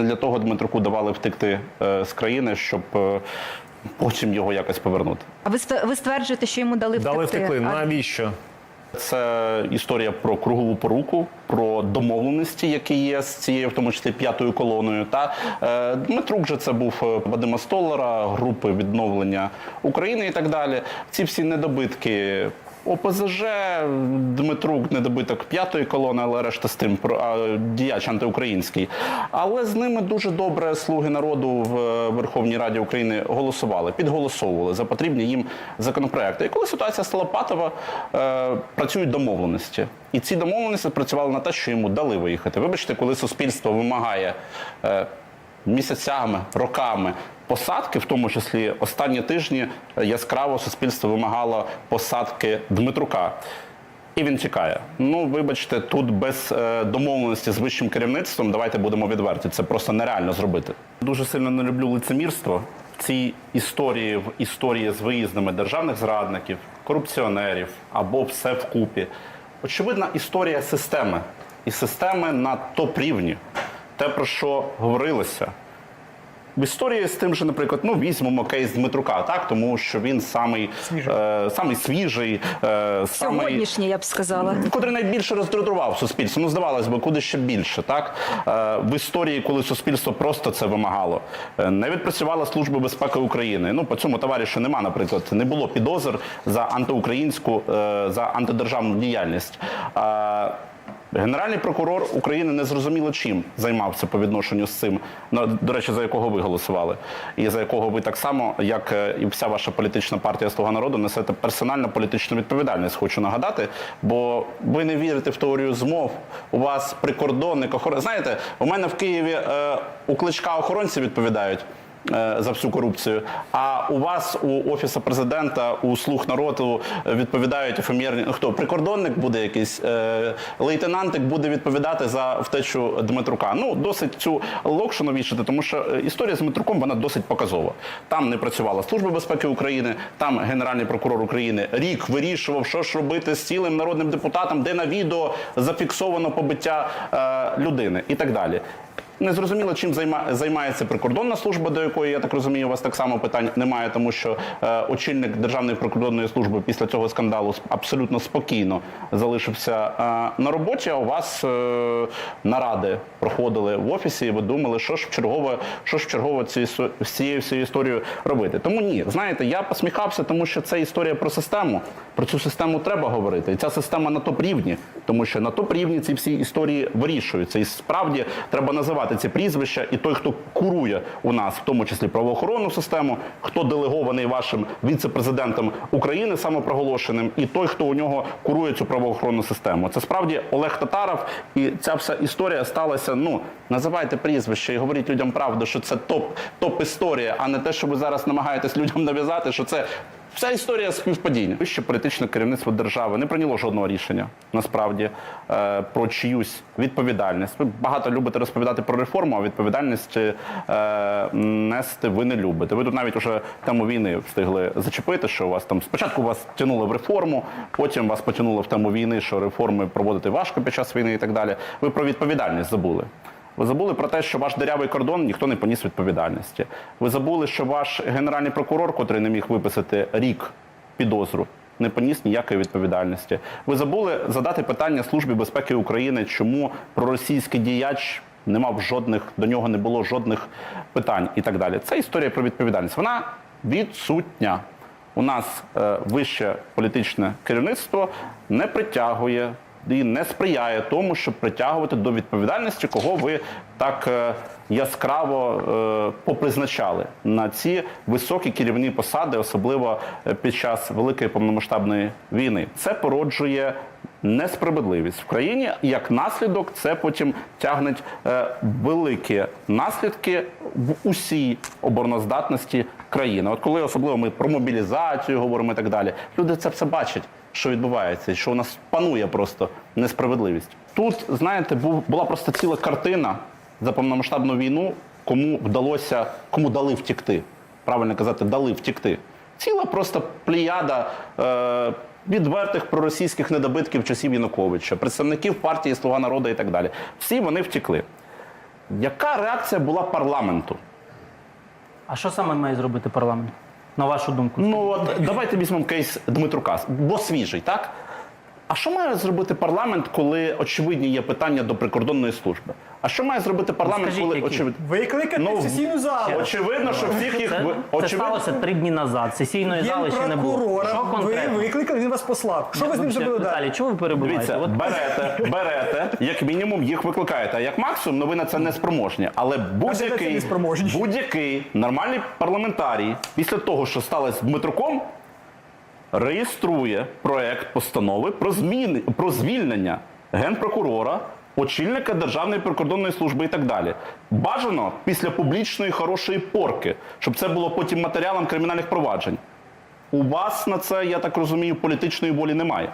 Для того Дмитруку давали втекти е, з країни, щоб е, потім його якось повернути. А ви ви стверджуєте, що йому дали втекти? Дали втекли. А- Навіщо? Це історія про кругову поруку, про домовленості, які є з цією, в тому числі п'ятою колоною. Та е, Дмитрук же це був е, Вадима Столара, групи відновлення України і так далі. Ці всі недобитки. ОПЗЖ, Дмитрук, недобиток п'ятої колони, але решта з тим діяч антиукраїнський. Але з ними дуже добре слуги народу в е, Верховній Раді України голосували, підголосовували за потрібні їм законопроекти. І коли ситуація стала патова, е, працюють домовленості. І ці домовленості працювали на те, що йому дали виїхати. Вибачте, коли суспільство вимагає. Е, Місяцями, роками посадки, в тому числі останні тижні яскраво суспільство вимагало посадки Дмитрука. І він тікає. Ну, вибачте, тут без е, домовленості з вищим керівництвом, давайте будемо відверті. Це просто нереально зробити. Дуже сильно не люблю лицемірство в цій історії, в історії з виїздами державних зрадників, корупціонерів або все вкупі. Очевидна історія системи. І системи на топ-рівні. Те, про що говорилося. В історії з тим же, наприклад, ну візьмемо кейс Дмитрука, так тому що він самий свіжий, е, самий свіжий, е, самий я б сказала. котрий найбільше роздратував суспільство. Ну, здавалось би, куди ще більше, так? Е, в історії, коли суспільство просто це вимагало. Е, не відпрацювала Служба безпеки України. Ну, по цьому товаришу нема, наприклад, не було підозр за антиукраїнську, е, за антидержавну діяльність. Е, Генеральний прокурор України не зрозуміло чим займався по відношенню з цим, до речі, за якого ви голосували, і за якого ви так само, як е, і вся ваша політична партія Слуга народу, несете персональну політичну відповідальність. Хочу нагадати, бо ви не вірите в теорію змов. У вас прикордонник охорон. Знаєте, у мене в Києві е, у кличка охоронці відповідають. Е, За всю корупцію, а у вас у офісу президента, у слуг народу відповідають ефемірні. Хто прикордонник буде якийсь е, лейтенантик буде відповідати за втечу Дмитрука. Ну досить цю локшину вішати, тому що е, історія з Дмитруком вона досить показова. Там не працювала Служба безпеки України, там Генеральний прокурор України рік вирішував, що ж робити з цілим народним депутатом, де на відео зафіксовано побиття людини і так далі. Незрозуміло, чим займа- займається прикордонна служба, до якої я так розумію, у вас так само питань немає, тому що е, очільник Державної прикордонної служби після цього скандалу абсолютно спокійно залишився е, на роботі. А у вас е, наради проходили в офісі, і ви думали, що ж в чергове, що ж в чергове цією всією історією робити. Тому ні, знаєте, я посміхався, тому що це історія про систему. Про цю систему треба говорити. І ця система на топ рівні, тому що на топ рівні ці всі історії вирішуються. І справді треба називати ці прізвища. І той, хто курує у нас, в тому числі правоохоронну систему, хто делегований вашим віце-президентом України самопроголошеним, і той, хто у нього курує цю правоохоронну систему. Це справді Олег Татаров, і ця вся історія сталася. Ну називайте прізвище і говоріть людям правду, що це топ топ історія, а не те, що ви зараз намагаєтесь людям нав'язати, що це. Вся історія співпадіння. Вище політичне керівництво держави не прийняло жодного рішення насправді е, про чиюсь відповідальність. Ви багато любите розповідати про реформу, а відповідальність е, нести ви не любите. Ви тут навіть уже тему війни встигли зачепити, що у вас там спочатку вас тянули в реформу, потім вас потягнуло в тему війни, що реформи проводити важко під час війни і так далі. Ви про відповідальність забули. Ви забули про те, що ваш дирявий кордон ніхто не поніс відповідальності. Ви забули, що ваш генеральний прокурор, котрий не міг виписати рік підозру, не поніс ніякої відповідальності. Ви забули задати питання Службі безпеки України, чому проросійський діяч не мав жодних, до нього не було жодних питань і так далі. Це історія про відповідальність. Вона відсутня. У нас е, вище політичне керівництво не притягує і не сприяє тому, щоб притягувати до відповідальності, кого ви так е, яскраво е, попризначали на ці високі керівні посади, особливо е, під час великої повномасштабної війни. Це породжує несправедливість в країні. Як наслідок, це потім тягне е, великі наслідки в усій обороноздатності країни. От коли особливо ми про мобілізацію говоримо і так далі, люди це все бачать що відбувається, що у нас панує просто несправедливість. Тут, знаєте, був, була просто ціла картина за повномасштабну війну, кому вдалося, кому дали втікти. Правильно казати, дали втікти. Ціла просто плеяда е, відвертих проросійських недобитків часів Януковича, представників партії Слуга народу і так далі. Всі вони втекли. Яка реакція була парламенту? А що саме має зробити парламент? На вашу думку? Ну от давайте візьмемо кейс Дмитрука, бо свіжий, так? А що має зробити парламент, коли очевидні є питання до прикордонної служби? А що має зробити парламент, скажіть, коли які? очевидно? Викликати Ну, в сесійну залу. Очевидно, що всіх їх Це, це очевидно. сталося три дні назад. Сесійної зали ще не було. Генпрокурора Що ви конкретно? викликали, він вас послав. Що ви з ним зробили далі? Віталій, чого ви перебуваєте? Дивіться, От берете, берете, як мінімум їх викликаєте. А як максимум, ну ви на це не спроможні. Але це будь-який, спроможні? будь-який нормальний парламентарій після того, що сталося з Дмитруком, реєструє проект постанови про зміни про звільнення генпрокурора, очільника Державної прикордонної служби і так далі. Бажано після публічної хорошої порки, щоб це було потім матеріалом кримінальних проваджень. У вас на це, я так розумію, політичної волі немає.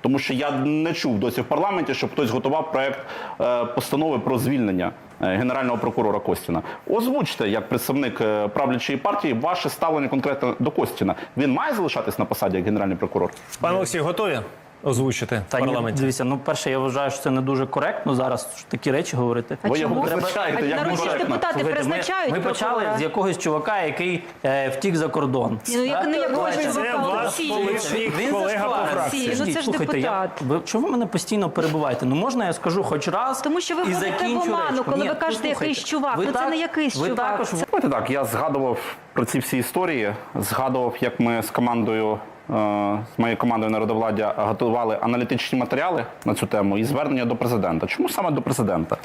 Тому що я не чув досі в парламенті, щоб хтось готував проект е, постанови про звільнення е, генерального прокурора Костіна. Озвучте, як представник е, правлячої партії, ваше ставлення конкретно до Костіна. Він має залишатись на посаді як генеральний прокурор? Пане Олексій, готові озвучити в парламенті? дивіться, ну перше, я вважаю, що це не дуже коректно зараз такі речі говорити. А Ви його чому? призначаєте, А як народні ж некоректно. депутати Слухайте, призначають ми, ми почали прокурора. з якогось чувака, який е, втік за кордон. Ні, ну, як не якогось Давайте. чувака, Це ваш колишній Він колега по зашкварився. фракції. Ну, це ж Слухайте, я- депутат. ви, чого ви мене постійно перебуваєте? Ну можна я скажу хоч раз Тому що ви і вводите в закінчу оману, речку? коли Ні, ви кажете, послухайте, якийсь чувак. Ну, це не якийсь ви чувак. Також Давайте так, я згадував про ці всі історії. Згадував, як ми з командою, з моєю командою народовладдя готували аналітичні матеріали на цю тему і звернення до президента. Чому саме до президента?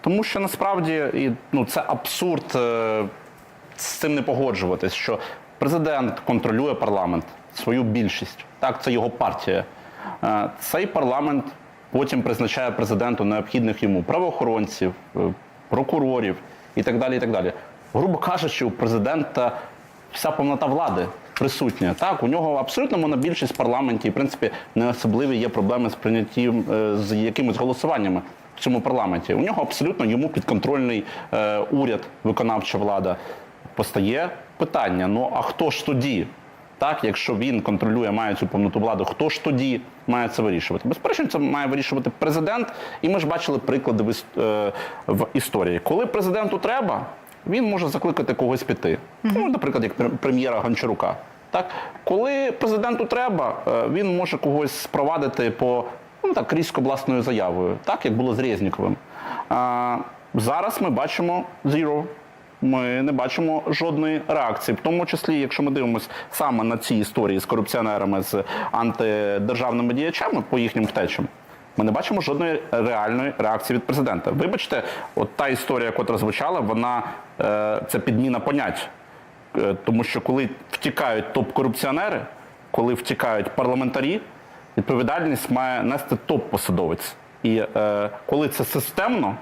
Тому що насправді і, ну, це абсурд е, з цим не погоджуватись, що президент контролює парламент, свою більшість. Так, це його партія. Е, Цей парламент потім призначає президенту необхідних йому правоохоронців, е, прокурорів і так далі. І так далі. Грубо кажучи, у президента вся повнота влади присутня. Так, у нього абсолютно монобільшість в парламенті, і в принципі не особливі є проблеми з прийняттям е, з якимись голосуваннями в цьому парламенті. У нього абсолютно йому підконтрольний е, уряд, виконавча влада. Постає питання: ну а хто ж тоді? Так, якщо він контролює, має цю повноту влади, хто ж тоді має це вирішувати? Безперечно, це має вирішувати президент. І ми ж бачили приклади в, е, в історії. Коли президенту треба, він може закликати когось піти. Ну, наприклад, як прем'єра Гончарука. Так, коли президенту треба, е, він може когось спровадити по ну так різко власною заявою, так як було з Резніковим. А, зараз ми бачимо zero. Ми не бачимо жодної реакції, в тому числі, якщо ми дивимося саме на ці історії з корупціонерами, з антидержавними діячами по їхнім втечам. Ми не бачимо жодної реальної реакції від президента. Вибачте, от та історія, яка звучала, вона е, це підміна понять. Е, Тому що коли втікають топ-корупціонери, коли втікають парламентарі, відповідальність має нести топ-посадовець. І е, коли це системно,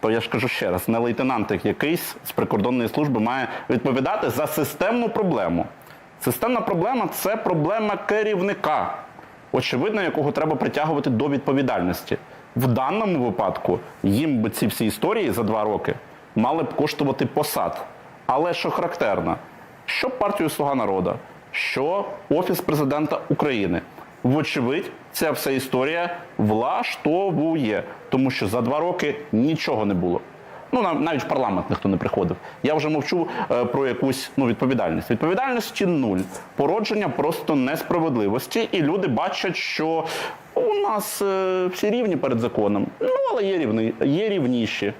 то я ж кажу ще раз, не лейтенант якийсь з прикордонної служби має відповідати за системну проблему. Системна проблема це проблема керівника, очевидно, якого треба притягувати до відповідальності. В даному випадку їм би ці всі історії за два роки мали б коштувати посад. Але що характерно, що партію Слуга народу, що Офіс президента України. Вочевидь, ця вся історія влаштовує, тому що за два роки нічого не було. Ну нав- навіть в парламент ніхто не приходив. Я вже мовчу е, про якусь ну відповідальність. Відповідальності нуль, породження просто несправедливості, і люди бачать, що у нас е, всі рівні перед законом. Ну але є рівні, є рівніші.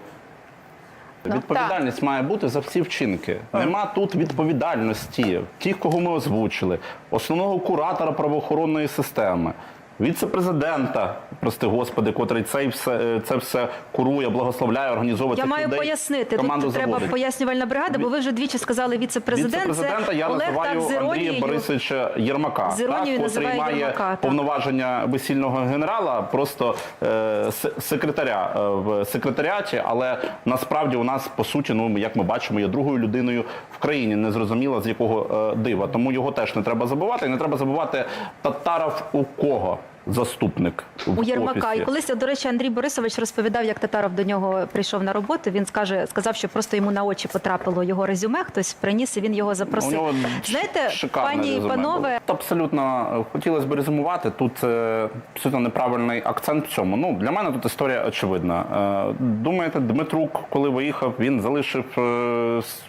Відповідальність має бути за всі вчинки. Нема тут відповідальності тих, кого ми озвучили, основного куратора правоохоронної системи, віце-президента, прости господи, котрий це все, це все курує, благословляє, організовує Я маю людей, пояснити. Тут треба пояснювальна бригада, бо ви вже двічі сказали віце-президент. Віце-президента я Олег називаю так Андрія іронією. Борисовича Єрмака, з іронією так, котрий має Єрмака, так. повноваження весільного генерала, просто е, секретаря е, в секретаріаті, але насправді у нас по суті, ну як ми бачимо, є другою людиною в країні, незрозуміло з якого е, дива. Тому його теж не треба забувати. І не треба забувати татаров у кого. Заступник в у Єрмака. офісі. І колись, до речі, Андрій Борисович розповідав, як Татаров до нього прийшов на роботу. Він скаже, сказав, що просто йому на очі потрапило його резюме. Хтось приніс і він його У запросив. нього Знаєте, пані і панове, було. Абсолютно е, хотілося б резюмувати. Тут е, абсолютно неправильний акцент в цьому. Ну для мене тут історія очевидна. Е, Думаєте, Дмитрук, коли виїхав, він залишив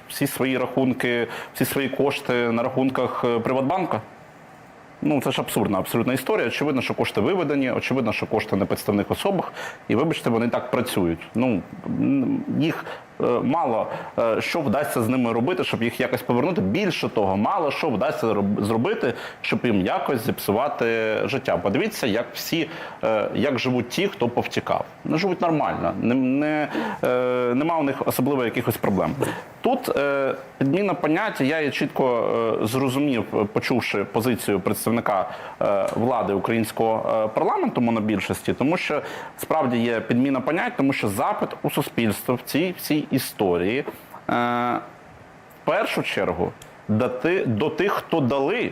всі свої рахунки, всі свої кошти на рахунках Приватбанка? Ну, це ж абсурдна абсолютна історія. Очевидно, що кошти виведені, очевидно, що кошти на підставних особах, і вибачте, вони так працюють. Ну їх мало е, що вдасться з ними робити, щоб їх якось повернути. Більше того, мало що вдасться зробити, щоб їм якось зіпсувати життя. Подивіться, як всі е, як живуть ті, хто повтікав. Не живуть нормально, не, не, е, нема у них особливо якихось проблем. Тут е, підміна поняття, я її чітко е, зрозумів, е, почувши позицію представника е, влади українського е, парламенту монобільшості, тому що справді є підміна понять, тому що запит у суспільства в цій всій історії. Е, в першу чергу дати до тих, хто дали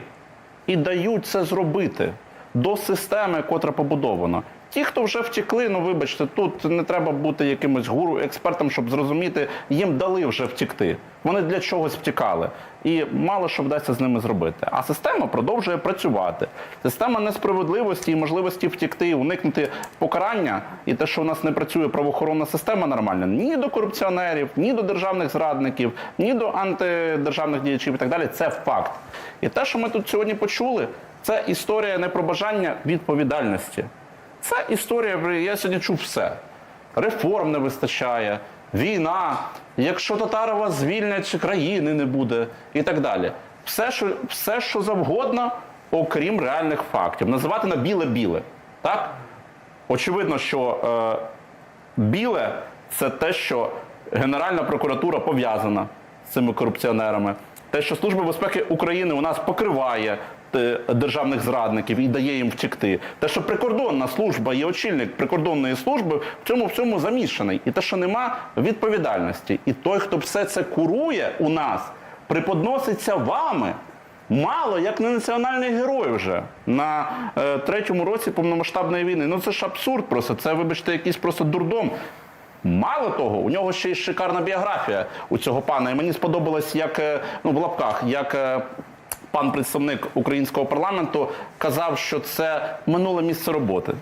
і дають це зробити до системи, котра побудована. Ті, хто вже втекли, ну вибачте, тут не треба бути якимось гуру, експертом, щоб зрозуміти, їм дали вже втекти. Вони для чогось втікали. І мало що вдасться з ними зробити. А система продовжує працювати. Система несправедливості і можливості втекти, уникнути покарання, і те, що у нас не працює правоохоронна система нормально, ні до корупціонерів, ні до державних зрадників, ні до антидержавних діячів і так далі. Це факт. І те, що ми тут сьогодні почули, це історія не про бажання відповідальності. Це історія, я сьогодні чув все. Реформ не вистачає, війна, якщо Татарова звільнять, країни не буде і так далі. Все, що, все, що завгодно, окрім реальних фактів. Називати на біле-біле. Так? Очевидно, що е, біле це те, що Генеральна прокуратура пов'язана з цими корупціонерами. Те, що Служба безпеки України у нас покриває державних зрадників і дає їм втекти. Те, що прикордонна служба є очільник прикордонної служби, в цьому всьому замішаний. І те, що нема відповідальності. І той, хто все це курує у нас, приподноситься вами. Мало як не національний герой вже на е, третьому році повномасштабної війни. Ну це ж абсурд просто. Це, вибачте, якийсь просто дурдом. Мало того, у нього ще й шикарна біографія у цього пана. І мені сподобалось, як е, ну в лапках, як е, пан представник українського парламенту казав, що це минуле місце роботи.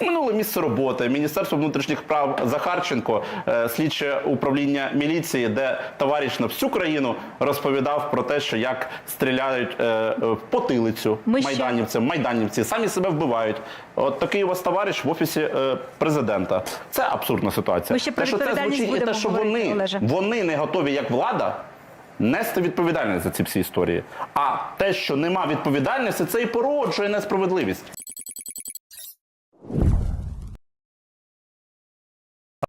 Минуле місце роботи, Міністерство внутрішніх справ Захарченко, е, слідче управління міліції, де товариш на всю країну розповідав про те, що як стріляють е, в потилицю Ми майданівцям, майданівці, самі себе вбивають. От такий у вас товариш в офісі е, президента. Це абсурдна ситуація. Ми ще про те, що це звучить, і те, що говорити, вони, вони не готові як влада. Нести відповідальність за ці всі історії. А те, що нема відповідальності, це і породжує несправедливість.